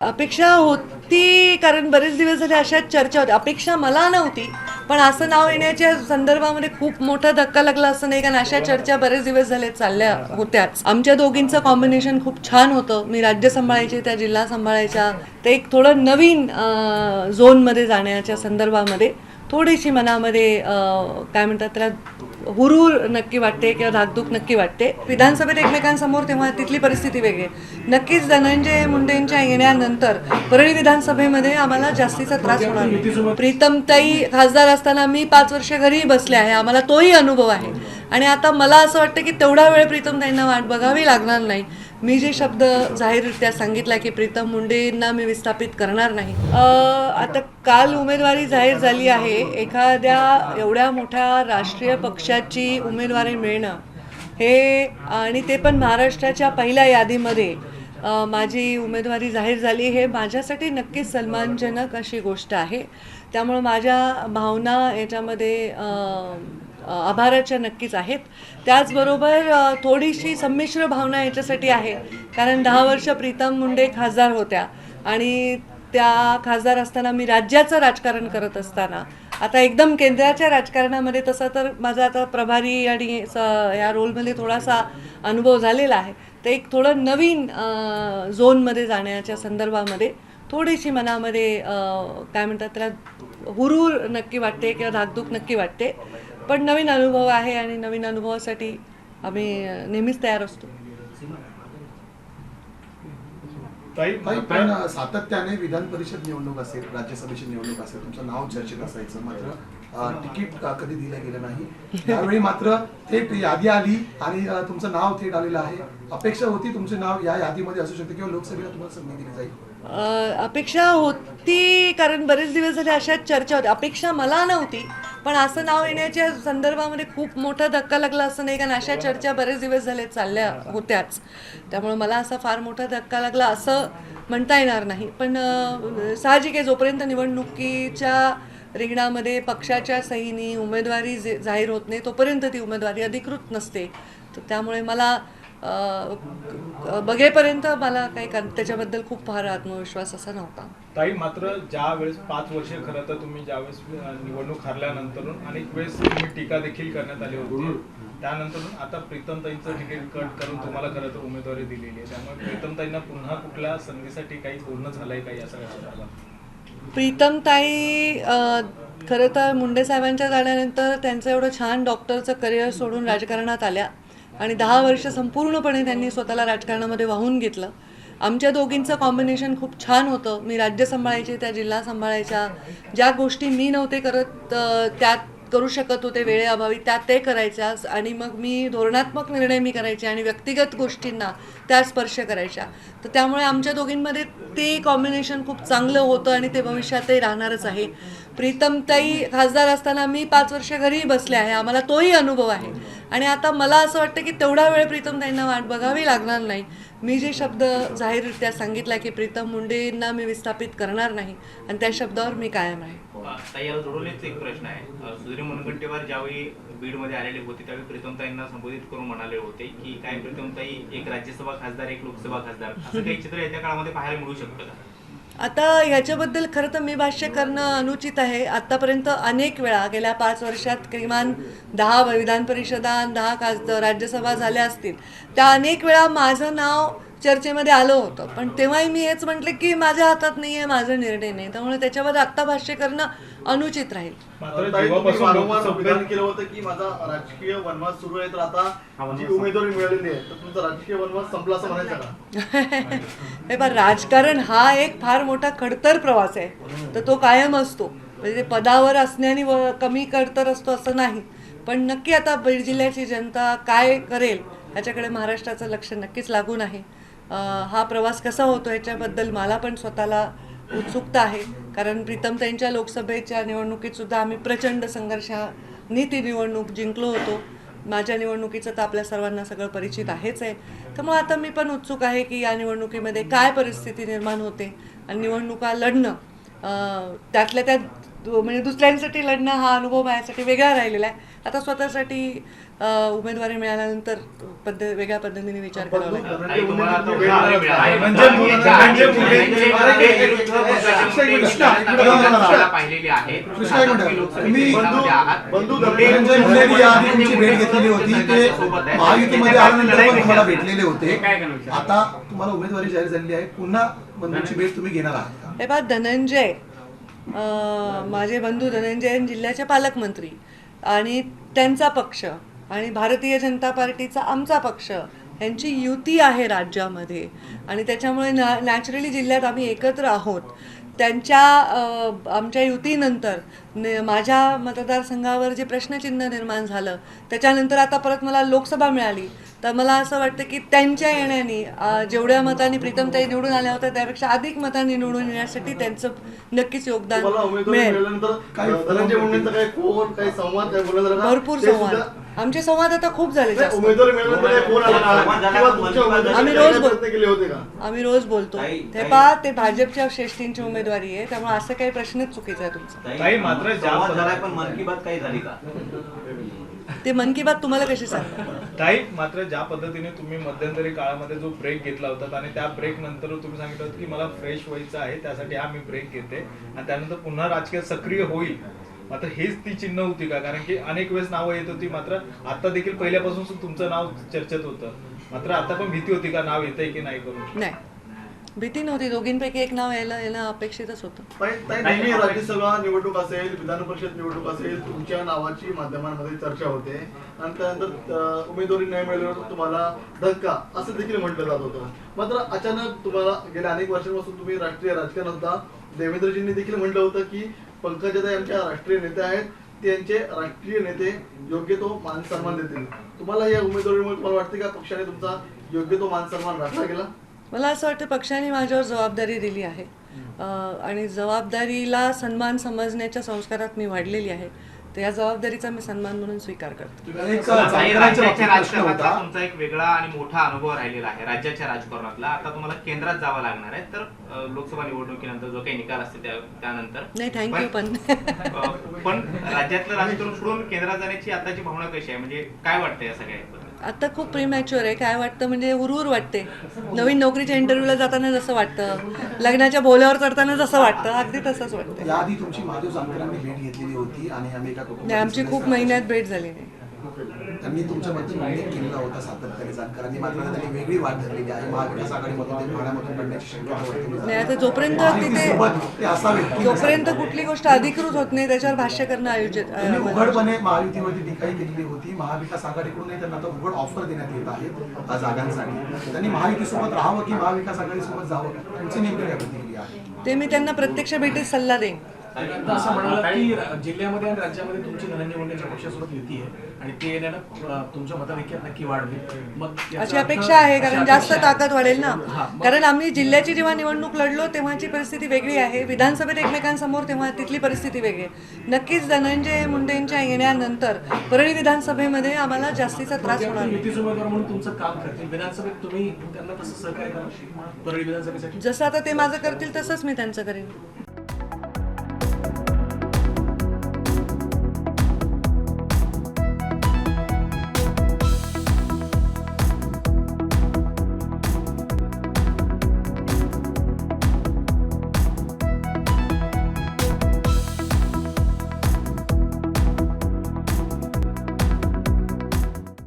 अपेक्षा होती कारण बरेच दिवस झाले अशा चर्चा होत्या. अपेक्षा मला नव्हती पण असं नाव येण्याच्या संदर्भामध्ये खूप मोठा धक्का लागला असं नाही कारण अशा चर्चा बरेच दिवस झाले चालल्या होत्याच. आमच्या दोघींचं कॉम्बिनेशन खूप छान होतं. मी राज्य सांभाळायचे त्या जिल्हा सांभाळायच्या ते एक थोडं नवीन झोनमध्ये जाण्याच्या संदर्भामध्ये. थोडीशी मनामध्ये काय म्हणतात त्याला हुरूर नक्की वाटते किंवा धाकधूक नक्की वाटते. विधानसभेत एकमेकांसमोर तेव्हा तिथली परिस्थिती वेगळी. आहे. नक्कीच धनंजय मुंडेंच्या येण्यानंतर परळी विधानसभेमध्ये आम्हाला जास्तीचा त्रास होणार नाही. प्रीतमताई खासदार असताना मी पाच वर्ष घरी बसले आहे. आम्हाला तोही अनुभव आहे. आणि आता मला असं वाटतं की तेवढा वेळ प्रीतमताईंना वाट बघावी लागणार नाही. मी जे शब्द जाहीररित्या सांगितला की प्रीतम मुंडेंना मी विस्थापित करणार नाही. आता काल उमेदवारी जाहीर झाली आहे. एखाद्या एवढ्या मोठ्या राष्ट्रीय पक्षाची उमेदवारी मिळणं हे आणि ते पण महाराष्ट्राच्या पहिल्या यादीमध्ये माझी उमेदवारी जाहीर झाली हे माझ्यासाठी नक्कीच सन्मानजनक अशी गोष्ट आहे. त्यामुळं माझ्या भावना याच्यामध्ये आभाराच्या नक्कीच आहेत. त्याचबरोबर थोडीशी संमिश्र भावना याच्यासाठी आहे. कारण दहा वर्ष प्रीतम मुंडे खासदार होत्या आणि त्या खासदार असताना मी राज्याचं राजकारण करत असताना आता एकदम केंद्राच्या राजकारणामध्ये तसं तर माझा आता प्रभारी आणि स- या रोलमध्ये थोडासा अनुभव झालेला आहे. तर एक थोडं नवीन झोनमध्ये जाण्याच्या संदर्भामध्ये थोडीशी मनामध्ये काय म्हणतात त्याला हुरूर नक्की वाटते किंवा धाकधूक नक्की वाटते. पण नवीन अनुभव आहे आणि नवीन अनुभवासाठी आम्ही नेहमीच तयार असतो. पण सातत्याने विधान परिषद निवडणूक असेल राज्यसभेची निवडणूक असेल तुमचं नाव चर्चेत असायचं मात्र तिकीट कधी दिलं गेलं नाही. त्यावेळी मात्र थेट यादी आली आणि तुमचं नाव थेट आलेलं आहे. अपेक्षा होती तुमचे नाव या यादीमध्ये असू शकते किंवा लोकसभेला तुम्हाला संधी दिली जाईल. अपेक्षा होती कारण बरेच दिवस झाले अशा चर्चा होत्या अपेक्षा मला नव्हती पण असं नाव येण्याच्या संदर्भामध्ये खूप मोठा धक्का लागला असं नाही कारण अशा चर्चा बरेच दिवस झाले चालल्या होत्याच. त्यामुळे मला असा फार मोठा धक्का लागला असं म्हणता येणार नाही. पण साहजिक आहे जोपर्यंत निवडणुकीच्या रिंगणामध्ये पक्षाच्या सहीनी उमेदवारी जे- जाहीर होत नाही तोपर्यंत ती उमेदवारी अधिकृत नसते. तर त्यामुळे मला बघेपर्यंत मला काही त्याच्याबद्दल खूप फार आत्मविश्वास असा नव्हता. ताई मात्र ज्या वेळेस पाच वर्ष खरं तर तुम्ही ज्यावेळेस निवडणूक हरल्यानंतर अनेक वेळेस तुम्ही टीका देखील करण्यात आली होती. त्यानंतर आता प्रीतमताईंचं तिकीट कट करून तुम्हाला खरं तर उमेदवारी दिलेली आहे. त्यामुळे प्रीतमताईंना पुन्हा कुठल्या संधीसाठी काही बोलणं झालंय काही असं काय झालं प्रीतमताई खरं तर मुंडे साहेबांच्या जाण्यानंतर त्यांचं एवढं छान डॉक्टरचं करिअर सोडून राजकारणात आल्या. आणि दहा वर्ष संपूर्णपणे त्यांनी स्वतःला राजकारणामध्ये वाहून घेतलं. आमच्या दोघींचं कॉम्बिनेशन खूप छान होतं. मी राज्य सांभाळायचे त्या जिल्हा सांभाळायच्या. ज्या गोष्टी मी नव्हते करत त्यात करू शकत होते वेळेअभावी त्या ते करायच्या. आणि मग मी धोरणात्मक निर्णय मी करायचे आणि व्यक्तिगत गोष्टींना त्या स्पर्श करायच्या. तर त्यामुळे आमच्या दोघींमध्ये ते कॉम्बिनेशन खूप चांगलं होतं आणि ते भविष्यातही राहणारच आहे. प्रीतमताई खासदार असताना मी पाच वर्ष घरी बसले आहे. आम्हाला तोही अनुभव आहे. आणि आता मला असं वाटतं की तेवढा वेळ प्रीतमताईंना वाट बघावी लागणार नाही. मी जे शब्द जाहीररित्या सांगितला की प्रीतम मुंडेंना मी विस्थापित करणार नाही आणि त्या शब्दावर मी कायम आहे. जोडवलेच एक प्रश्न आहे. सुधीर मुनगंटीवार ज्यावेळी बीडमध्ये आलेले होते त्यावेळी प्रीतमताईंना संबोधित करून म्हणाले होते की काय प्रीतमताई एक राज्यसभा खासदार एक लोकसभा खासदार असं काही चित्र येत्या काळामध्ये पाहायला मिळू शकतं का? आता ह्याच्याबद्दल खरं तर मी भाष्य करणं अनुचित आहे. आत्तापर्यंत अनेक वेळा गेल्या पाच वर्षात किमान दहा विधान परिषदा दहा खास राज्यसभा झाल्या असतील. त्या अनेक वेळा माझं नाव चर्चेमध्ये आलं होतं. पण तेव्हाही मी हेच म्हटलं की माझ्या हातात नाही आहे माझा निर्णय नाही. त्यामुळे त्याच्याबद्दल आत्ता भाष्य करणं अनुचित राहील. मात्र ताई, तुम्ही जेव्हापासून वारंवार लोकसभेत विधान केलं होतं की माझा राजकीय वनवास सुरू आहे तर आता जी उमेदवारी मिळालेली आहे तर तुमचा राजकीय वनवास संपला असं म्हणायचं का? हे पण राजकारण हा एक फार मोठा खडतर प्रवास आहे. तर तो कायम असतो. म्हणजे ते पदावर असण्याने कमी खडतर असतो असं नाही. पण नक्की आता बीड जिल्ह्याची जनता काय करेल ह्याच्याकडे महाराष्ट्राचं लक्ष नक्कीच लागून आहे. हा प्रवास कसा होतो ह्याच्याबद्दल मला पण स्वतःला उत्सुकता आहे. कारण प्रीतम त्यांच्या लोकसभेच्या निवडणुकीत सुद्धा आम्ही प्रचंड संघर्षाने ती निवडणूक जिंकलो होतो. माझ्या निवडणुकीचं तर आपल्या सर्वांना सगळं परिचित आहेच आहे. त्यामुळे आता मी पण उत्सुक आहे की या निवडणुकीमध्ये काय परिस्थिती निर्माण होते आणि निवडणुका लढणं त्यातल्या त्यात दु- म्हणजे दुसऱ्यांसाठी लढणं हा अनुभव माझ्यासाठी वेगळा राहिलेला आहे आता स्वतःसाठी उमेदवारी मिळाल्यानंतर पद्धत वेगळ्या पद्धतीने विचार करावा म्हणजे. म्हणजे म्हणजे भेटलेले होते? आता तुम्हाला उमेदवारी जाहीर झालेली आहे पुन्हा बंधूंची भेट तुम्ही घेणार आहात हे धनंजय माझे बंधू धनंजय जिल्ह्याचे पालकमंत्री आणि त्यांचा पक्ष आणि भारतीय जनता पार्टीचा आमचा पक्ष यांची युती आहे राज्यामध्ये. आणि त्याच्यामुळे नॅ नॅचरली जिल्ह्यात आम्ही एकत्र आहोत. त्यांच्या आमच्या युतीनंतर ने माझ्या मतदारसंघावर जे प्रश्नचिन्ह निर्माण झालं त्याच्यानंतर आता परत मला लोकसभा मिळाली. तर मला असं वाटतं की त्यांच्या येण्याने जेवढ्या मतांनी प्रीतमताई निवडून आल्या होत्या त्यापेक्षा अधिक मतांनी निवडून येण्यासाठी त्यांचं नक्कीच योगदान मिळेल? भरपूर संवाद. आमचे संवाद आता खूप झाले आम्ही रोज बोल- प्रयत्न केले होते का? आम्ही रोज बोलतो. ते पहा ते भाजपच्या श्रेष्ठींची उमेदवारी आहे त्यामुळे असं काही प्रश्नच चुकीचा आहे तुमचा. संवाद पद्धत- झालाय. पण मन की बात काही झाली का? ते मन की बात तुम्हाला कशी सांगता ताई मात्र ज्या पद्धतीने तुम्ही मध्यंतरी काळामध्ये जो ब्रेक घेतला होता आणि त्या ब्रेक नंतर तुम्ही सांगितलं होतं की मला फ्रेश व्हायचं आहे त्यासाठी हा मी ब्रेक घेते. आणि त्यानंतर पुन्हा राजकीय सक्रिय होईल. मात्र हेच ती चिन्ह होती का? कारण की अनेक वेळेस नावं येत होती मात्र आता देखील पहिल्यापासून तुमचं नाव चर्चेत होतं. मात्र आता पण भीती होती का नाव येतंय की नाही करून? नाही. भीती नव्हती. दोघींपैकी एक नाव यायला येणं अपेक्षितच होतं. ताई ताई, नेहमी राज्यसभा निवडणूक असेल विधान परिषद निवडणूक असेल तुमच्या नावाची माध्यमांमध्ये चर्चा होते. आणि त्यानंतर अं, उमेदवारी नाही मिळाल्यावर तुम्हाला धक्का असं देखील म्हटलं जात होतं. मात्र अचानक तुम्हाला गेल्या अनेक वर्षांपासून तुम्ही राष्ट्रीय राजकारणात होता. देवेंद्रजींनी देखील म्हटलं होतं की पंकजाताई आमच्या राष्ट्रीय नेते आहेत. त्यांचे राष्ट्रीय नेते योग्य तो मान सन्मान देतील. तुम्हाला या उमेदवारीमुळे तुम्हाला वाटते का पक्षाने तुमचा योग्य तो मान सन्मान राखला गेला? मला असं वाटतं पक्षाने माझ्यावर जबाबदारी दिली आहे. आणि जबाबदारीला सन्मान समजण्याच्या संस्कारात मी वाढलेली आहे. तर या जबाबदारीचा मी सन्मान म्हणून स्वीकार करते. तुमचा एक वेगळा आणि मोठा अनुभव राहिलेला आहे राज्याच्या राजकारणातला. आता तुम्हाला केंद्रात जावं लागणार आहे तर लोकसभा निवडणुकीनंतर जो काही निकाल असते त्या- त्यानंतर. नाही थँक्यू पण पण राज्यातलं राजकारण सोडून केंद्रात जाण्याची आताची भावना कशी आहे? म्हणजे काय वाटतं या सगळ्या आता खूप प्रीमॅच्युअर आहे. काय वाटतं? म्हणजे हुरहुर वाटते. नवीन नोकरीच्या इंटरव्ह्यूला जाताना जसं वाटतं. लग्नाच्या बोल्यावर चढताना जसं वाटतं. अगदी तसंच वाटतं. याआधी तुमची महादेव जानकरांनी भेट घेतलेली होती आणि आम्ही एका कुटुंबात नाही आमची खूप महिन्यात भेट झाली नाही त्यांनी तुमच्याबद्दल उल्लेख केलेला होता सातत्याने जानकरांनी मात्र त्यांनी वेगळी वाट धरलेली आहे. महाविकास आघाडीमधून ते ठाण्यामधून पडण्याची शक्यता जोपर्यंत तिथे जोपर्यंत कुठली गोष्ट अधिकृत होत नाही त्याच्यावर भाष्य करणं आयोजित उघडपणे महायुतीवरती टीकाही केलेली होती. महाविकास आघाडीकडूनही त्यांना आता उघड ऑफर देण्यात येत आहेत या जागांसाठी. त्यांनी महायुतीसोबत राहावं की महाविकास आघाडीसोबत जावं? तुमची नेमकी प्रतिक्रिया आहे? ते मी त्यांना प्रत्यक्ष भेटीत सल्ला देईन. असं म्हणाला की जिल्ह्यामध्ये आणि राज्यामध्ये तुमची धनंजय मुंडेच्या पक्षासोबत युती आहे. आणि ते येण्यानं तुमच्या मताधिक्यात नक्की वाढ होईल. मग अशी अपेक्षा आहे कारण जास्त. ताकद वाढेल ना? हा, कारण आम्ही जिल्ह्याची जेव्हा निवडणूक लढलो तेव्हाची परिस्थिती वेगळी आहे. विधानसभेत एकमेकांसमोर तेव्हा तिथली परिस्थिती वेगळी आहे. नक्कीच धनंजय मुंडेंच्या येण्यानंतर परळी विधानसभेमध्ये आम्हाला जास्तीचा त्रास होणार नाही. युतीचे उमेदवार म्हणून तुमचं काम करतील. विधानसभेत तुम्ही त्यांना तसं सहकार्य करा. परळी विधानसभेसाठी. जसं आता ते माझं करतील तसंच मी त्यांचं करेन.